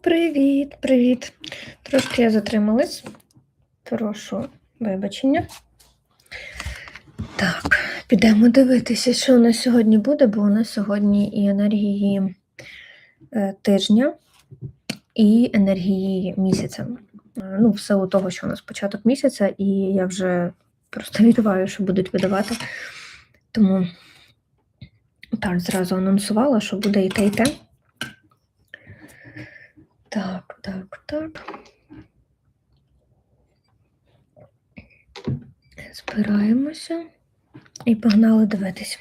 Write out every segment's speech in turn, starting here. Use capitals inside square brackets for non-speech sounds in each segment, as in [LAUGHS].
Привіт, привіт. Трошки я затрималась. Прошу вибачення. Так, підемо дивитися, що у нас сьогодні буде, бо у нас сьогодні і енергії е, тижня, і енергії місяця. Е, Ну, в силу того, що у нас початок місяця, і я вже просто [LAUGHS] відчуваю, що будуть видавати. Тому так, зразу анонсувала, що буде і те, і те. Так, так, так. Збираємося і погнали дивитись.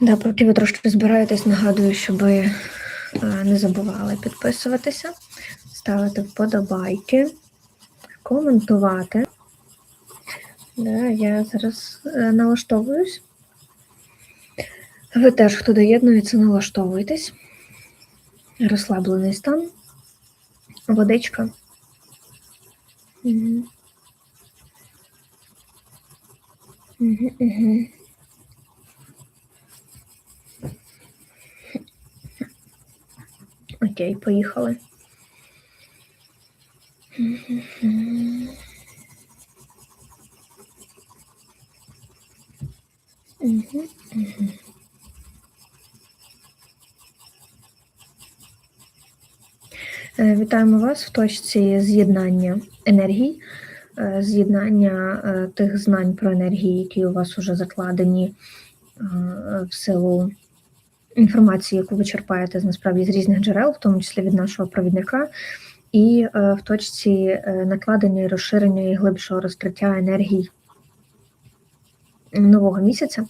Да, поки ви трошки збираєтесь, нагадую, щоб е, не забували підписуватися, ставити вподобайки, коментувати. Да, я зараз е, налаштовуюсь. Ви теж, хто доєднується, налаштовуйтесь. Розслаблений стан, водичка. Угу. Угу, угу. Окей, поїхали. Мгм. Мгм, мгм. Е, Вітаємо вас в точці з'єднання енергій, е, з'єднання е, тих знань про енергії, які у вас вже закладені е, в силу інформації, яку ви черпаєте насправді з різних джерел, в тому числі від нашого провідника, і е, в точці е, накладення розширення і глибшого розкриття енергій нового місяця,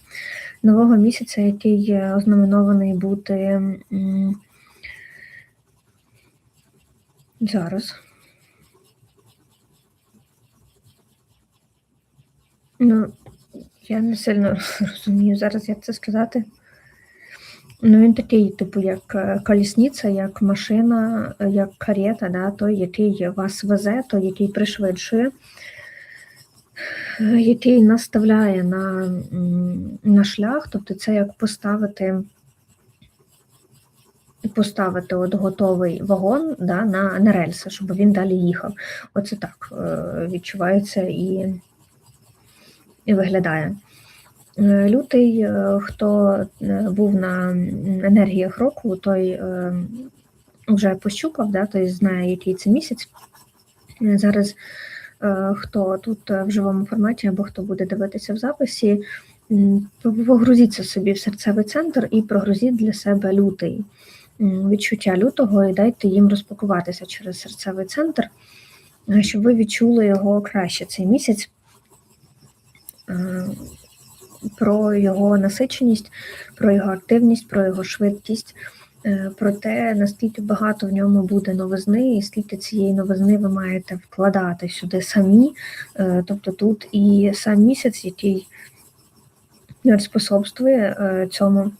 нового місяця, який е, ознаменований бути. Зараз. Ну, я не сильно [LAUGHS] розумію зараз, як це сказати. Ну, він такий, типу, як е, колісниця, як машина, е, як карета, да, той, який вас везе, той, який пришвидшує, е, який наставляє на, на шлях, тобто це як поставити. Поставити от готовий вагон да, на, на рельси, щоб він далі їхав. Оце так е, відчувається і, і виглядає. Е, Лютий, е, хто був на енергіях року, той вже пощупав, да, той знає, який це місяць. Зараз хто тут в живому форматі або хто буде дивитися в записі, погрузіться собі в серцевий центр і прогрузіть для себе лютий відчуття лютого і дайте їм розпакуватися через серцевий центр, е, щоб ви відчули його краще цей місяць, е, про його насиченість, про його активність, про його швидкість, е, про те, наскільки багато в ньому буде новизни, і скільки цієї новизни ви маєте вкладати сюди самі. Тобто тут і сам місяць, який способствує цьому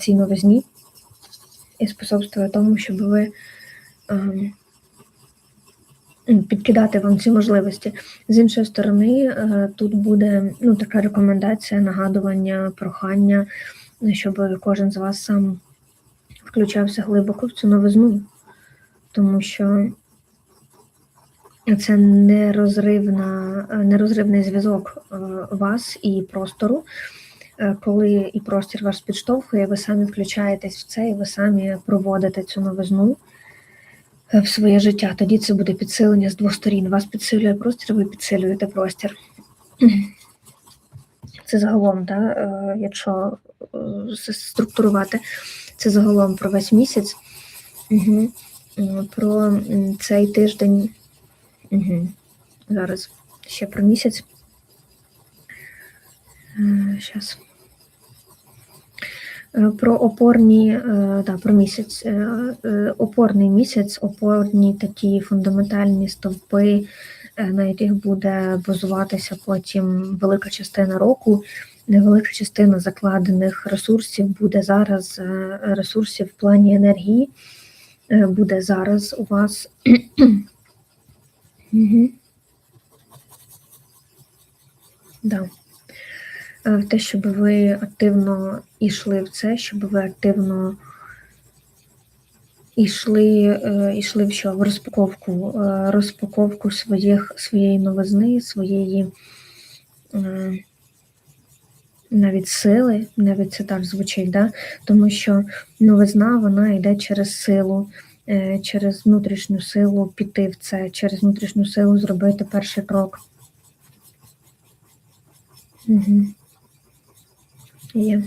цій новизні і способствує тому, щоб ви ем, підкидати вам ці можливості. З іншої сторони, е, тут буде ну, така рекомендація, нагадування, прохання, щоб кожен з вас сам включався глибоко в цю новизну, тому що це нерозривна, нерозривний зв'язок е, вас і простору. Е, Коли і простір вас підштовхує, ви самі включаєтесь в це, і ви самі проводите цю новизну е, в своє життя. Тоді це буде підсилення з двох сторін. Вас підсилює простір, ви підсилюєте простір. Це загалом, да, е, якщо структурувати, це загалом про весь місяць, угу. про цей тиждень. Угу. Зараз ще про місяць. Зараз. Про опорні, е, да, про місяць, Е, е, опорний місяць, опорні такі фундаментальні стовпи, е, на яких буде базуватися потім велика частина року. Невелика частина закладених ресурсів буде зараз, е, ресурсів в плані енергії, е, буде зараз у вас. [CLEARS THROAT] Да. Е, в те, щоб ви активно йшли в це, щоб ви активно йшли, е, йшли в що? В розпаковку, е, розпаковку своїх, своєї новизни, своєї навіть сили, навіть це так звучить, да? тому що новизна вона йде через силу, через внутрішню силу піти в це, через внутрішню силу зробити перший крок. Угу. Є.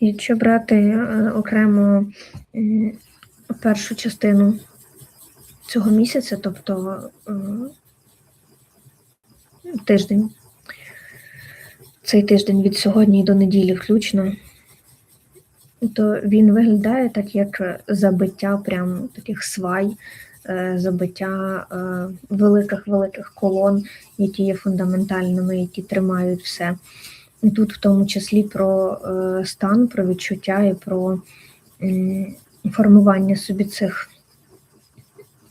Якщо брати е, окремо першу частину цього місяця, тобто е, тиждень, цей тиждень від сьогодні до неділі включно, то він виглядає так, як забиття прям таких свай, е, забиття е, великих-великих колон, які є фундаментальними, які тримають все. І тут в тому числі про е, стан, про відчуття і про формування собі цих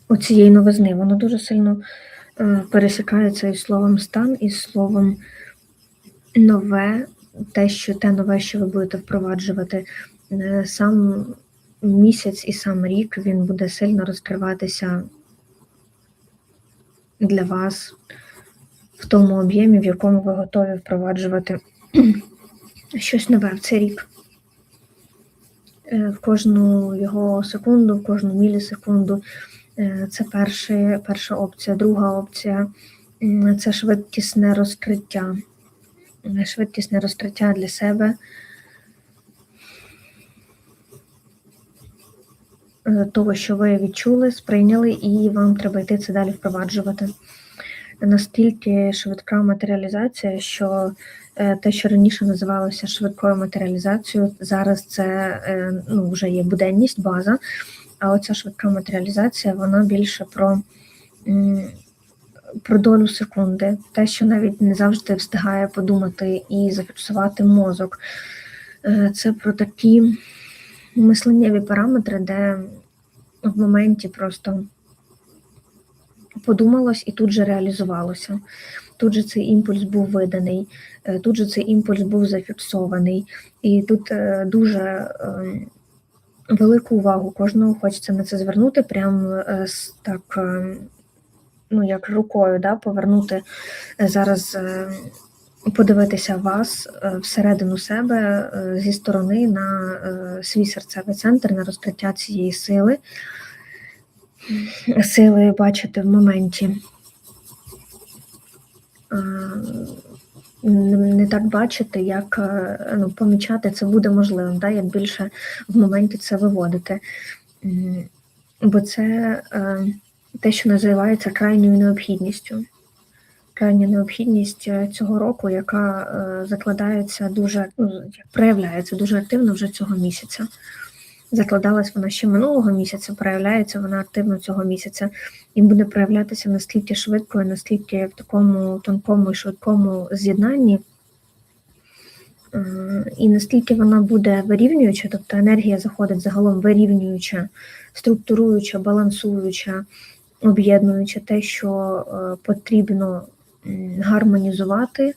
оцієї новизни. Воно дуже сильно е, пересікається із словом стан, і словом нове, те, що те нове, що ви будете впроваджувати. Сам місяць і сам рік він буде сильно розкриватися для вас в тому об'ємі, в якому ви готові впроваджувати [CLEARS THROAT] щось нове в цей рік. Е, В кожну його секунду, в кожну мілісекунду. Е, Це перша, перша опція. Друга опція це швидкісне розкриття. Швидкісне розкриття для себе. Того, що ви відчули, сприйняли, і вам треба йти це далі впроваджувати. Настільки швидка матеріалізація, що е, те, що раніше називалося швидкою матеріалізацією, зараз це е, ну, вже є буденність, база. А оця швидка матеріалізація, вона більше про, про долю секунди, те, що навіть не завжди встигає подумати і зафіксувати мозок. Е, Це про такі мисленнєві параметри, де в моменті просто подумалось і тут же реалізувалося. Тут же цей імпульс був виданий, е, тут же цей імпульс був зафіксований, і тут е, дуже е, велику увагу кожного хочеться на це звернути, прям е, так, е, ну як рукою, да, повернути зараз. Подивитися вас е, всередину себе е, зі сторони на е, свій серцевий центр, на розкриття цієї сили, сили бачити в моменті. Не так бачити, як ну, помічати це буде можливим, да, як більше в моменті це виводити. Бо це те, що називається крайньою необхідністю. Крайня необхідність е, цього року, яка е, закладається дуже, ну, проявляється дуже активно вже цього місяця. Закладалась вона ще минулого місяця, проявляється вона активно цього місяця і буде проявлятися настільки швидко, і настільки в такому тонкому і швидкому з'єднанні, Е, і наскільки вона буде вирівнююча, тобто енергія заходить загалом вирівнююча, структуруюча, балансуюча, об'єднуюча те, що потрібно гармонізувати.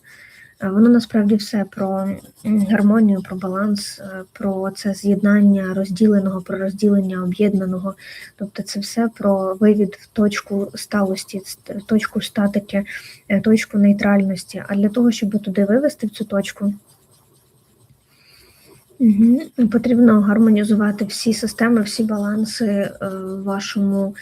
Е, Воно насправді все про гармонію, про баланс, е, про це з'єднання розділеного, про розділення об'єднаного. Тобто це все про вивід в точку сталості, в точку статики, е, точку нейтральності. А для того, щоб туди вивести в цю точку, Угу. Потрібно гармонізувати всі системи, всі баланси е, в вашому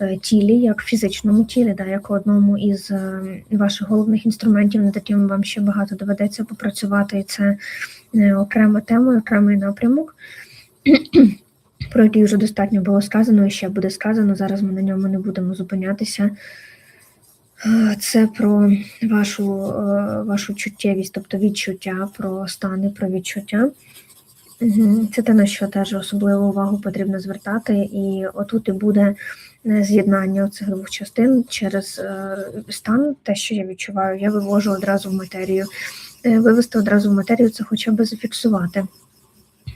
е, тілі, як в фізичному тілі, да, як одному із е, ваших головних інструментів, над яким вам ще багато доведеться попрацювати, і це окрема тема, окремий напрямок, [CLEARS THROAT] про який вже достатньо було сказано і ще буде сказано. Зараз ми на ньому не будемо зупинятися. Це про вашу, вашу чуттєвість, тобто відчуття, про стани, про відчуття. Це те, на що теж особливу увагу потрібно звертати, і отут і буде е, з'єднання цих двох частин через е, стан, те, що я відчуваю, я вивожу одразу в матерію. Е, Вивести одразу в матерію це хоча б зафіксувати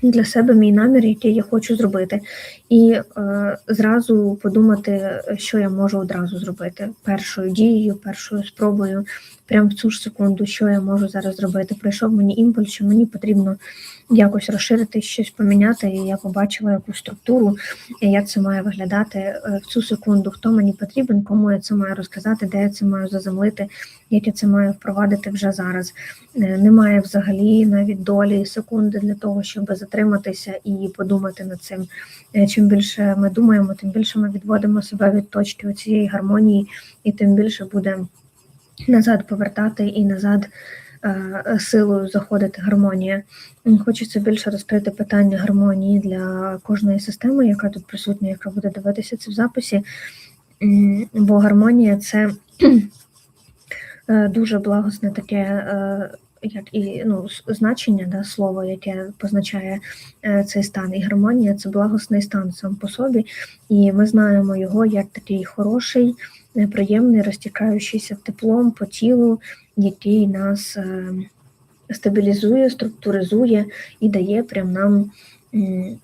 для себе мій намір, який я хочу зробити, і зразу подумати, що я можу одразу зробити. Першою дією, першою спробою, прямо в цю ж секунду, що я можу зараз зробити. Прийшов мені імпульс, що мені потрібно якось розширити, щось поміняти, і я побачила якусь структуру, як це має виглядати е, в цю секунду, хто мені потрібен, кому я це маю розказати, де я це маю заземлити, як я це маю впровадити вже зараз. Е, Немає взагалі навіть долі секунди для того, щоб затриматися і подумати над цим. Е, Чим більше ми думаємо, тим більше ми відводимо себе від точки цієї гармонії, і тим більше буде назад повертати і назад е, силою заходити гармонія. Хочеться більше розкрити питання гармонії для кожної системи, яка тут присутня, яка буде дивитися це в записі. Бо гармонія це [CLEARS THROAT] е, дуже благосне таке. Як і ну, значення да, слова, яке позначає е, цей стан, і гармонія це благосний стан сам по собі, і ми знаємо його як такий хороший, е, приємний, розтікаючийся теплом по тілу, який нас е, стабілізує, структуризує і дає прям нам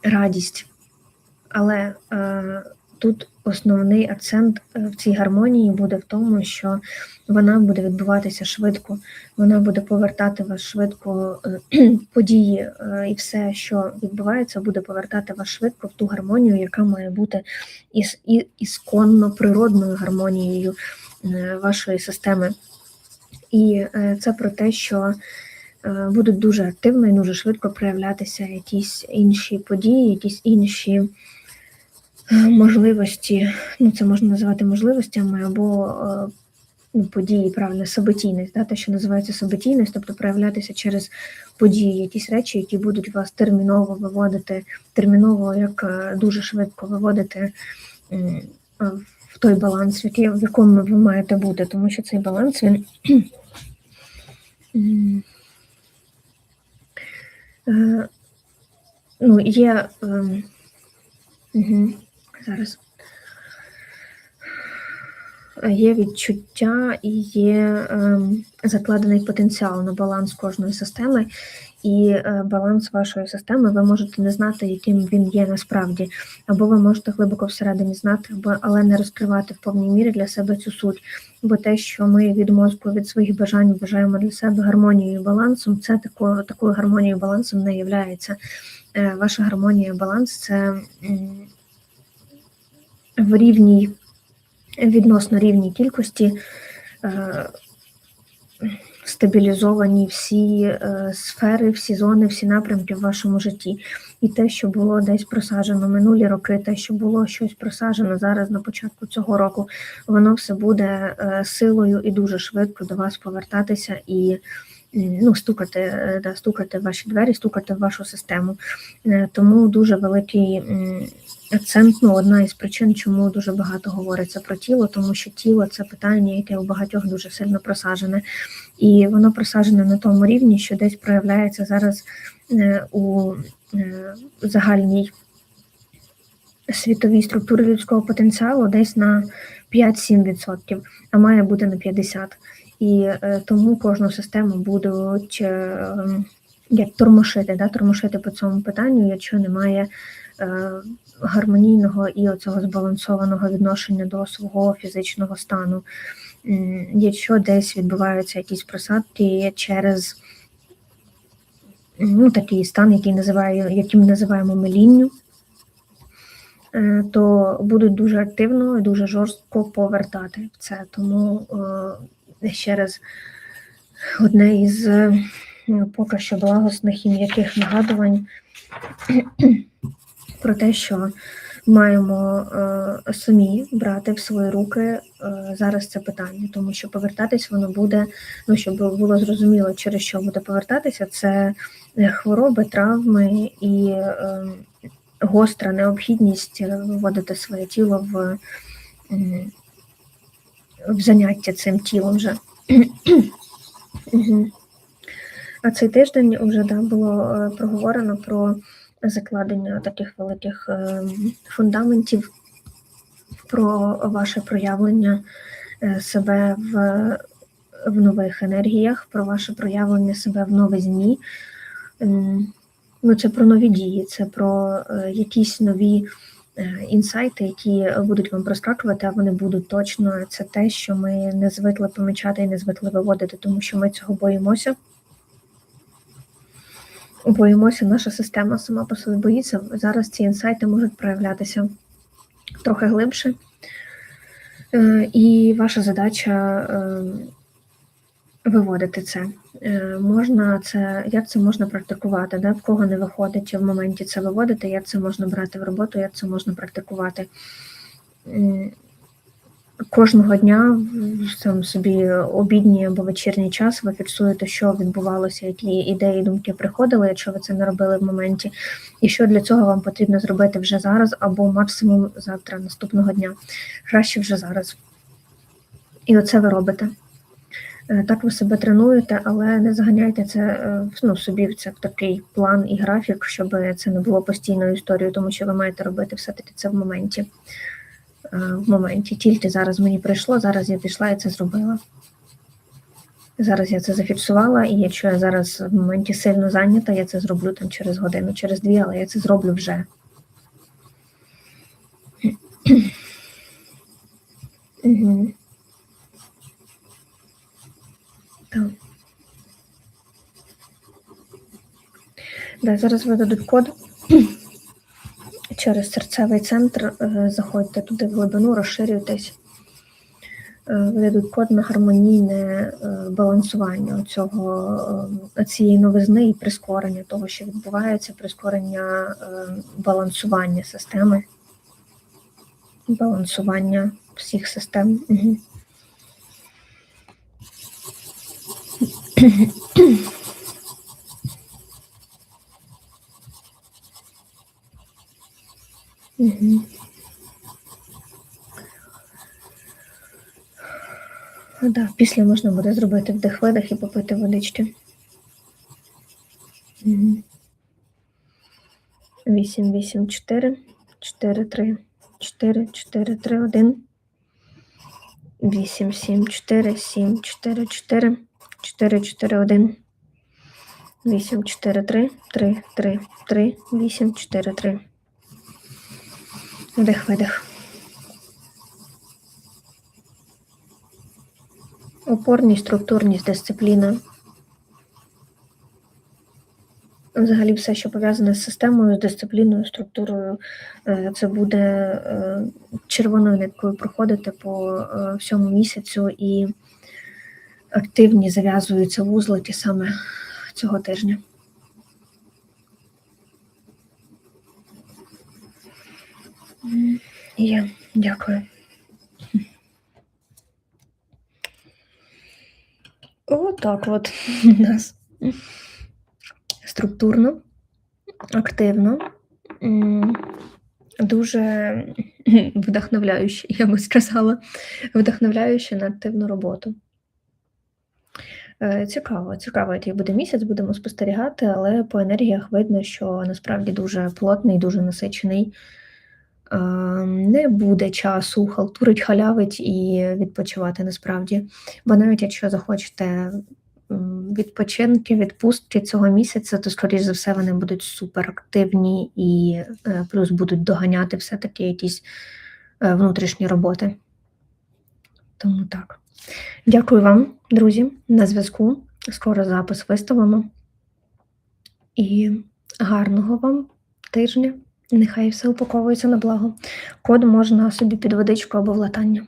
радість. Але е, тут основний акцент е, в цій гармонії буде в тому, що вона буде відбуватися швидко, вона буде повертати вас швидко е, [CLEARS THROAT] події е, і все, що відбувається, буде повертати вас швидко в ту гармонію, яка має бути із, і, ісконно природною гармонією вашої системи. І це про те, що будуть дуже активно і дуже швидко проявлятися якісь інші події, якісь інші можливості. Ну, це можна називати можливостями або е, ну, події, правильно, событійність, да, те, що називається событійність, тобто проявлятися через події, якісь речі, які будуть вас терміново виводити, терміново як е, дуже швидко виводити е, в той баланс, в якому ви маєте бути, тому що цей баланс він. [CLEARS THROAT] е, Ну, є. Угу, зараз. Є відчуття і є ем, закладений потенціал на баланс кожної системи, і е, баланс вашої системи ви можете не знати, яким він є насправді, або ви можете глибоко всередині знати, або, але не розкривати в повній мірі для себе цю суть. Бо те, що ми від мозку, від своїх бажань вважаємо для себе гармонією і балансом, це такою, такою гармонією і балансом не являється. Е, Ваша гармонія і баланс це м, в рівній відносно рівній кількості е, стабілізовані всі е, сфери, всі зони, всі напрямки в вашому житті. І те, що було десь просаджено минулі роки, те, що було щось просаджено зараз на початку цього року, воно все буде е, силою і дуже швидко до вас повертатися і ну, стукати, е, да, стукати в ваші двері, стукати в вашу систему. Е, Тому дуже великий акцент, ну, одна із причин, чому дуже багато говориться про тіло, тому що тіло це питання, яке у багатьох дуже сильно просаджене, і воно просаджене на тому рівні, що десь проявляється зараз е, у загальній світовій структурі людського потенціалу десь на 5-7%, а має бути на 50%. І е, тому кожну систему будуть е, як тормошити, да, тормошити по цьому питанню, якщо немає е, гармонійного і оцього збалансованого відношення до свого фізичного стану. Якщо десь відбуваються якісь просадки через ну, такий стан, який називаю, який ми називаємо мелінню, то будуть дуже активно і дуже жорстко повертати це. Тому ще раз одне із е, поки що благосних і м'яких нагадувань [CLEARS THROAT] про те, що маємо е, самі брати в свої руки е, зараз це питання, тому що повертатись воно буде, ну щоб було зрозуміло, через що буде повертатися, це хвороби, травми і е, гостра необхідність е, вводити своє тіло в, в заняття цим тілом вже. [CLEARS THROAT] А цей тиждень вже да, було е, проговорено про закладення таких великих е, фундаментів, про ваше проявлення е, себе в, в нових енергіях, про ваше проявлення себе в новизні. Ну, це про нові дії, це про якісь нові інсайти, які будуть вам проскакувати, а вони будуть точно. Це те, що ми не звикли помічати і не звикли виводити, тому що ми цього боїмося. Боїмося, наша система сама по собі боїться. Зараз ці інсайти можуть проявлятися трохи глибше. Е, І ваша задача е, виводити це. Е, Можна це, як це можна практикувати, да? в кого не виходить в моменті це виводити, як це можна брати в роботу, як це можна практикувати. Кожного дня сам собі обідній або вечірній час ви фіксуєте, що відбувалося, які ідеї, думки приходили, якщо ви це не робили в моменті, і що для цього вам потрібно зробити вже зараз, або максимум завтра, наступного дня. Краще вже зараз. І оце ви робите. Е, Так ви себе тренуєте, але не заганяйте це е, ну, собі в це в такий план і графік, щоб це не було постійною історією, тому що ви маєте робити все-таки це в моменті. Е, В моменті. Тільки зараз мені прийшло, зараз я пішла і це зробила. Зараз я це зафіксувала, і якщо я зараз в моменті сильно зайнята, я це зроблю там через годину, через дві, але я це зроблю вже. Угу. Так. Да, зараз видадуть код [CLEARS THROAT] через серцевий центр. е, Заходьте туди в глибину, розширюйтесь. Е, Видадуть код на гармонійне е, балансування цього цієї новизни і прискорення того, що відбувається, прискорення балансування системи, балансування всіх систем. Угу. Угу. Ну, да, після можна буде зробити вдих-видих і попити водички. Угу. 8, 8, 4, 4, 3, 4, 4, 3, 1. 8, 7, 4, 7, 4, 4, 4, 4, 1. 8, 4, 3, 3, 3, 3, 8, 4, 3. Вдих, видих. Опорність, структурність, дисципліна. Взагалі, все, що пов'язане з системою, з дисципліною, структурою, е, це буде е, червоною ниткою проходити по е, всьому місяцю і активні зав'язуються вузлики саме цього тижня. Є, дякую. Отак от у нас структурно, активно, дуже вдохновляюще, я би сказала, вдохновляюще на активну роботу. Е, Цікаво, цікаво, який буде місяць, будемо спостерігати, але по енергіях видно, що насправді дуже плотний, дуже насичений. Е, Не буде часу халтурить, халявить і відпочивати насправді. Бо навіть якщо захочете відпочинки, відпустки цього місяця, то, скоріш за все, вони будуть суперактивні і е, плюс будуть доганяти все-таки якісь внутрішні роботи. Тому так. Дякую вам, друзі, на зв'язку. Скоро запис виставимо. І гарного вам тижня. Нехай все упаковується на благо. Код можна собі під водичку або в латання.